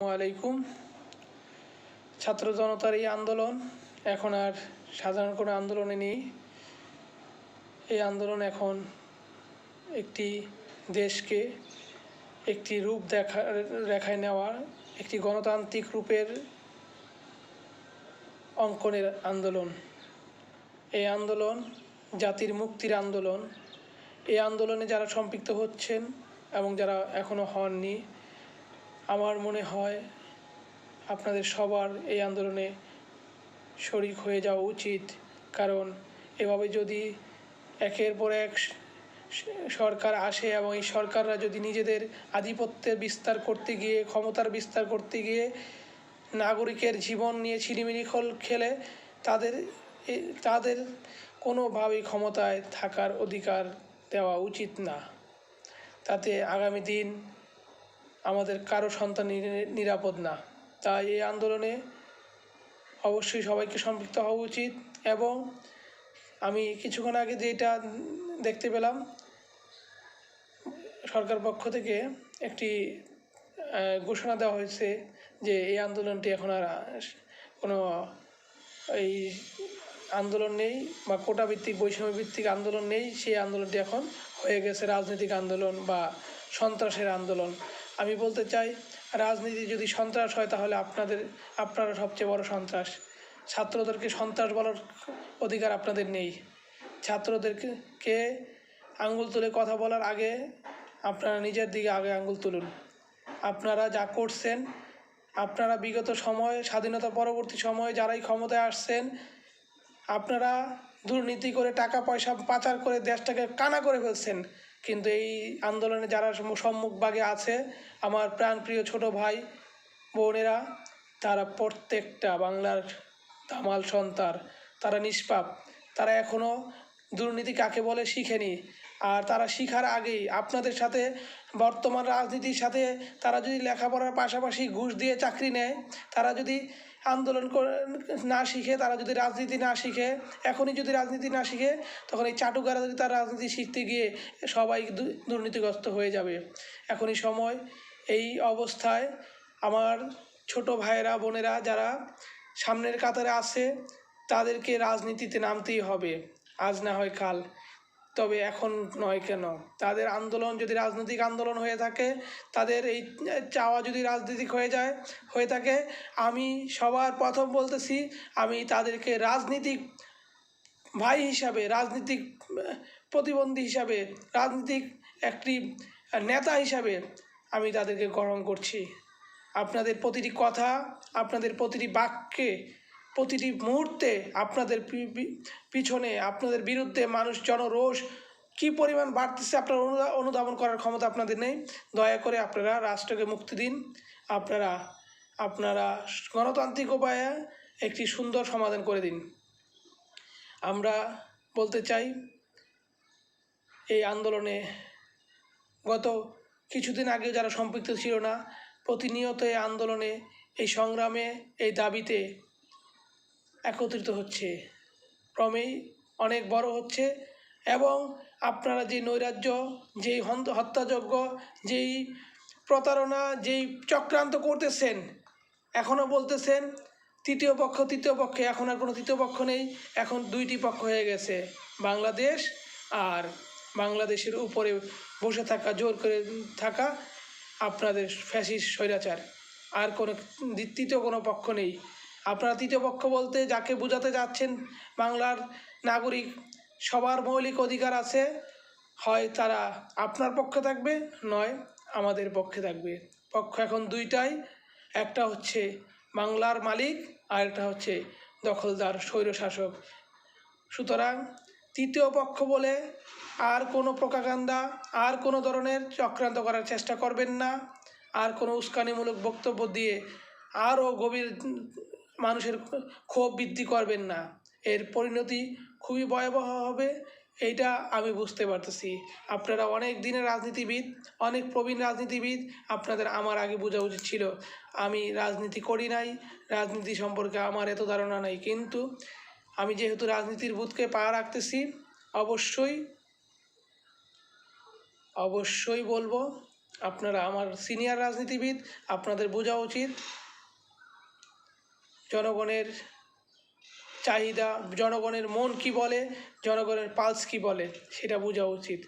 আলাইকুম। ছাত্র জনতার এই আন্দোলন এখন আর সাধারণ কোনো আন্দোলনে নেই। এই আন্দোলন এখন একটি দেশকে একটি রূপ দেখা, রেখায় নেওয়া একটি গণতান্ত্রিক রূপের অঙ্কনের আন্দোলন। এই আন্দোলন জাতির মুক্তির আন্দোলন। এই আন্দোলনে যারা সম্পৃক্ত হচ্ছেন এবং যারা এখনও হননি আমার মনে হয় আপনাদের সবার এই আন্দোলনে শরিক হয়ে যাওয়া উচিত। কারণ এভাবে যদি একের পর এক সরকার আসে এবং এই সরকাররা যদি নিজেদের আধিপত্যের বিস্তার করতে গিয়ে, ক্ষমতার বিস্তার করতে গিয়ে নাগরিকের জীবন নিয়ে ছিনিমিনি খোল, খেলে, তাদের তাদের কোনোভাবেই ক্ষমতায় থাকার অধিকার দেওয়া উচিত না। তাতে আগামী দিন আমাদের কারও সন্তান নির- নিরাপদ না। তাই এই আন্দোলনে অবশ্যই সবাইকে সম্পৃক্ত হওয়া উচিত এবং আমি কিছুক্ষণ আগে যেটা দেখতে পেলাম, সরকার পক্ষ থেকে একটি ঘোষণা দেওয়া হয়েছে যে এই আন্দোলনটি এখন আর কোনো এই আন্দোলন নেই বা কোটা ভিত্তিক বৈষম্য ভিত্তিক আন্দোলন নেই। সেই আন্দোলনটি এখন হয়ে গেছে রাজনৈতিক আন্দোলন বা সন্ত্রাসের আন্দোলন। আমি বলতে চাই, রাজনীতি যদি সন্ত্রাস হয় তাহলে আপনাদের, আপনারা সবচেয়ে বড় সন্ত্রাস। ছাত্রদেরকে সন্ত্রাস বলার অধিকার আপনাদের নেই। ছাত্রদেরকে কে আঙ্গুল তুলে কথা বলার আগে আপনারা নিজের দিকে আগে আঙ্গুল তুলুন। আপনারা যা করছেন, আপনারা বিগত সময়, স্বাধীনতা পরবর্তী সময়ে যারাই ক্ষমতায় আসছেন, আপনারা দুর্নীতি করে টাকা পয়সা পাচার করে দেশটাকে কানা করে ফেলছেন। কিন্তু এই আন্দোলনে যারা সম্মু- সম্মুখভাগে আছে, আমার প্রাণপ্রিয় ছোট ভাই, বোনেরা, তারা প্রত্যেকটা বাংলার তামাল সন্তান, তারা নিষ্পাপ। তারা এখনও দুর্নীতি কাকে বলে শিখেনি। আর তারা শিখার আগেই আপনাদের সাথে বর্তমান রাজনীতির সাথে তারা যদি লেখাপড়ার পাশাপাশি ঘুষ দিয়ে চাকরি নেয়, তারা যদি আন্দোলন করে না শিখে, তারা যদি রাজনীতি না শিখে, এখনই যদি রাজনীতি না শিখে, তখন এই চাটুকারা যদি তার রাজনীতি শিখতে গিয়ে সবাই দুর্নীতিগ্রস্ত হয়ে যাবে। এখনই সময় এই অবস্থায় আমার ছোট ভাইয়েরা, বোনেরা যারা সামনের কাতারে আছে, তাদেরকে রাজনীতিতে নামতেই হবে। আজ না হয় কাল। তবে এখন নয় কেন? তাদের আন্দোলন যদি রাজনৈতিক আন্দোলন হয়ে থাকে, তাদের এই চাওয়া যদি রাজনৈতিক হয়ে যায়, হয়ে থাকে, আমি সবার প্রথম বলতেছি, আমি তাদেরকে রাজনীতিক ভাই হিসাবে, রাজনীতিক প্রতিবন্ধী হিসাবে, রাজনীতিক একটি নেতা হিসাবে আমি তাদেরকে গ্রহণ করছি। আপনাদের প্রতিটি কথা, আপনাদের প্রতিটি বাক্যে প্রতিটি মুহূর্তে আপনাদের পিছনে, আপনাদের বিরুদ্ধে মানুষ জনরোষ কী পরিমাণ বাড়তেছে আপনার অনুধাবন করার ক্ষমতা আপনাদের নেই। দয়া করে আপনারা রাষ্ট্রকে মুক্তি দিন। আপনারা আপনারা গণতান্ত্রিক উপায়ে একটি সুন্দর সমাধান করে দিন। আমরা বলতে চাই, এই আন্দোলনে গত কিছুদিন আগে যারা সম্পৃক্ত ছিল না, প্রতিনিয়ত এই আন্দোলনে, এই সংগ্রামে, এই দাবিতে একত্রিত হচ্ছে। ক্রমেই অনেক বড় হচ্ছে এবং আপনারা যে নৈরাজ্য, যেই হত্যাযজ্ঞ, যেই প্রতারণা, যেই চক্রান্ত করতেছেন এখনও বলতেছেন, তৃতীয় পক্ষ, তৃতীয় পক্ষে, এখন আর কোনো তৃতীয় পক্ষ নেই, এখন দুইটি পক্ষ হয়ে গেছে, বাংলাদেশ আর বাংলাদেশের উপরে বসে থাকা, জোর করে থাকা আপনাদের ফ্যাসিস স্বৈরাচার। আর কোনো, তৃতীয় কোনো পক্ষ নেই। আপনারা তৃতীয় পক্ষ বলতে যাকে বোঝাতে যাচ্ছেন বাংলার নাগরিক, সবার মৌলিক অধিকার আছে, হয় তারা আপনার পক্ষে থাকবে, নয় আমাদের পক্ষে থাকবে। পক্ষ এখন দুইটাই, একটা হচ্ছে বাংলার মালিক আর একটা হচ্ছে দখলদার, স্বৈরশাসক। সুতরাং তৃতীয় পক্ষ বলে আর কোনো প্রকাগান্দা আর কোনো ধরনের চক্রান্ত করার চেষ্টা করবেন না। আর কোনো উস্কানিমূলক বক্তব্য দিয়ে আরও গভীর মানুষের ক্ষোভ বৃদ্ধি করবেন না। এর পরিণতি খুবই ভয়াবহ হবে, এইটা আমি বুঝতে পারতেছি। আপনারা অনেক দিনের রাজনীতিবিদ, অনেক প্রবীণ রাজনীতিবিদ, আপনাদের আমার আগে বোঝা উচিত ছিল, আমি রাজনীতি করি নাই, রাজনীতি সম্পর্কে আমার এত ধারণা নাই। কিন্তু আমি যেহেতু রাজনীতির বুথকে পা রাখতেছি, অবশ্যই অবশ্যই বলব, আপনারা আমার সিনিয়র রাজনীতিবিদ, আপনাদের বোঝা উচিত। জনগণের চাহিদা, জনগণের মন কি বলে, জনগণের পালস কি বলে, সেটা বোঝা উচিত।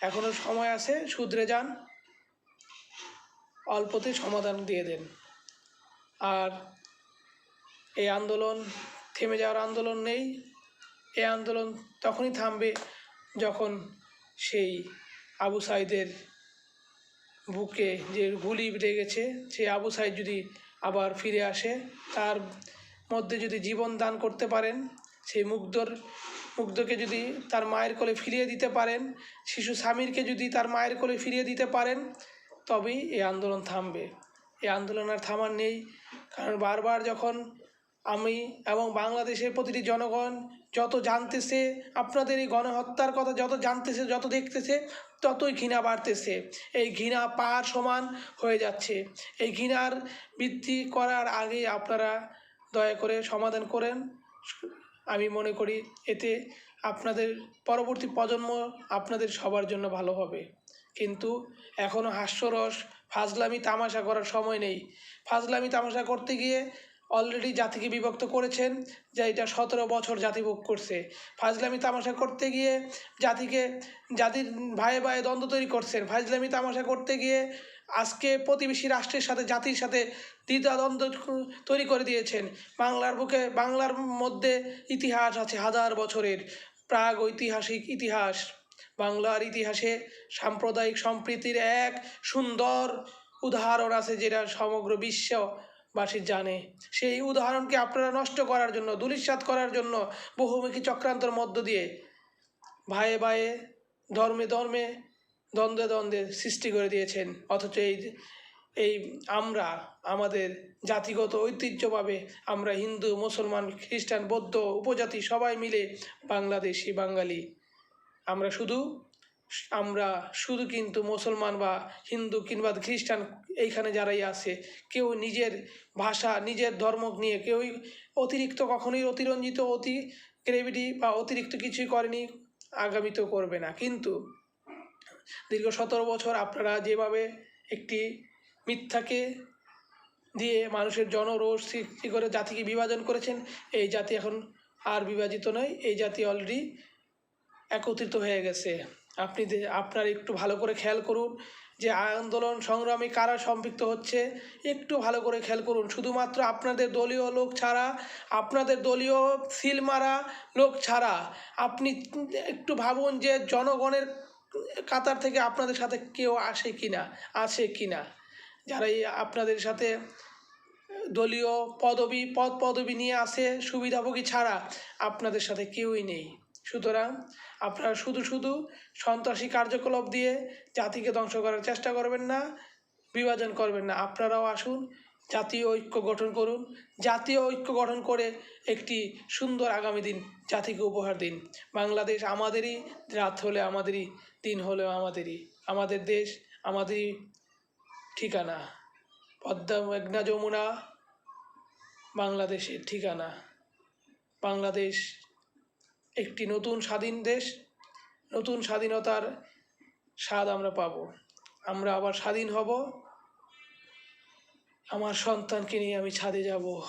এখনও সময় আছে, শুধরে যান, অল্পতে সমাধান দিয়ে দেন। আর এই আন্দোলন, থেমে যাওয়ার আন্দোলন নেই। এই আন্দোলন তখনই থামবে যখন সেই আবু সাইদের বুকে যে গুলি লেগেছে সেই আবু সাইদ যদি আবার ফিরে আসে, তার মধ্যে যদি জীবন দান করতে পারেন সেই মুগ্ধর, মুগ্ধকে যদি তার মায়ের কোলে ফিরিয়ে দিতে পারেন, শিশু স্বামীরকে যদি তার মায়ের কোলে ফিরিয়ে দিতে পারেন, তবেই এই আন্দোলন থামবে। এই আন্দোলন আর থামার নেই, কারণ বারবার যখন আমি এবং বাংলাদেশের প্রতিটি জনগণ যত জানতেছে, আপনাদের এই গণহত্যার কথা যত জানতেছে, যত দেখতেছে, ততই ঘৃণা বাড়তেছে। এই ঘৃণা পাহাড় সমান হয়ে যাচ্ছে। এই ঘৃণার বৃদ্ধি করার আগে আপনারা দয়া করে সমাধান করেন। আমি মনে করি এতে আপনাদের, পরবর্তী প্রজন্ম আপনাদের সবার জন্য ভালো হবে। কিন্তু এখনও হাস্যরস, ফাজলামি তামাশা করার সময় নেই। ফাজলামি তামাশা করতে গিয়ে অলরেডি জাতিকে বিভক্ত করেছেন, যে এটা সতেরো বছর জাতি ভোগ করছে। ফাজলামি তামাশা করতে গিয়ে জাতিকে, জাতির ভাইয়ে ভাইয়ে দ্বন্দ্ব তৈরি করছেন। ফাজলামি তামাশা করতে গিয়ে আজকে প্রতিবেশী রাষ্ট্রের সাথে, জাতির সাথে দ্বিধাদ্বন্দ্ব তৈরি করে দিয়েছেন। বাংলার বুকে, বাংলার মধ্যে ইতিহাস আছে হাজার বছরের প্রাগ ঐতিহাসিক ইতিহাস। বাংলার ইতিহাসে সাম্প্রদায়িক সম্প্রীতির এক সুন্দর উদাহরণ আছে যেটা সমগ্র বিশ্ববাসী জানে। সেই উদাহরণকে আপনারা নষ্ট করার জন্য দুলিশ্বাত করার জন্য বহুমুখী চক্রান্তর মধ্য দিয়ে ভাইয়ে ভাইয়ে ধর্মে ধর্মে দ্বন্দ্বে দ্বন্দ্বে সৃষ্টি করে দিয়েছেন। অথচ এই এই আমরা, আমাদের জাতিগত ঐতিহ্যভাবে আমরা হিন্দু, মুসলমান, খ্রিস্টান, বৌদ্ধ, উপজাতি সবাই মিলে বাংলাদেশি বাঙালি। আমরা শুধু আমরা শুধু কিন্তু মুসলমান বা হিন্দু কিংবা খ্রিস্টান এইখানে যারাই আছে, কেউ নিজের ভাষা, নিজের ধর্ম নিয়ে কেউই অতিরিক্ত কখনোই অতিরঞ্জিত অতি গ্রেভিটি বা অতিরিক্ত কিছুই করেনি, আগামীতেও করবে না। কিন্তু দীর্ঘ সতেরো বছর আপনারা যেভাবে একটি মিথ্যাকে দিয়ে মানুষের জনরোষ সৃষ্টি করে জাতিকে বিভাজন করেছেন, এই জাতি এখন আর বিভাজিত নয়, এই জাতি অলরেডি একত্রিত হয়ে গেছে। আপনি আপনার একটু ভালো করে খেয়াল করুন যে আন্দোলন সংগ্রামে কারা সম্পৃক্ত হচ্ছে, একটু ভালো করে খেয়াল করুন। শুধুমাত্র আপনাদের দলীয় লোক ছাড়া, আপনাদের দলীয় সিল মারা লোক ছাড়া। আপনি একটু ভাবুন যে জনগণের কাতার থেকে আপনাদের সাথে কেউ আসে কি না আছে কি না যারা এই আপনাদের সাথে দলীয় পদবি, পদ পদবি নিয়ে আসে, সুবিধাভোগী ছাড়া আপনাদের সাথে কেউই নেই। সুতরাং আপনারা শুধু শুধু সন্ত্রাসী কার্যকলাপ দিয়ে জাতিকে ধ্বংস করার চেষ্টা করবেন না, বিভাজন করবেন না। আপনারাও আসুন, জাতীয় ঐক্য গঠন করুন। জাতীয় ঐক্য গঠন করে একটি সুন্দর আগামী দিন, জাতিকে উপহার দিন। বাংলাদেশ আমাদেরই, রাত হলে আমাদেরই, দিন হলেও আমাদেরই। আমাদের দেশ, আমাদেরই ঠিকানা। পদ্মা মেঘনা যমুনা, বাংলাদেশের ঠিকানা। বাংলাদেশ একটি নতুন স্বাধীন দেশ, নতুন স্বাধীনতার স্বাদ আমরা পাব। আমরা আবার স্বাধীন হব। আমার সন্তানকে নিয়ে আমি ছাদে যাব।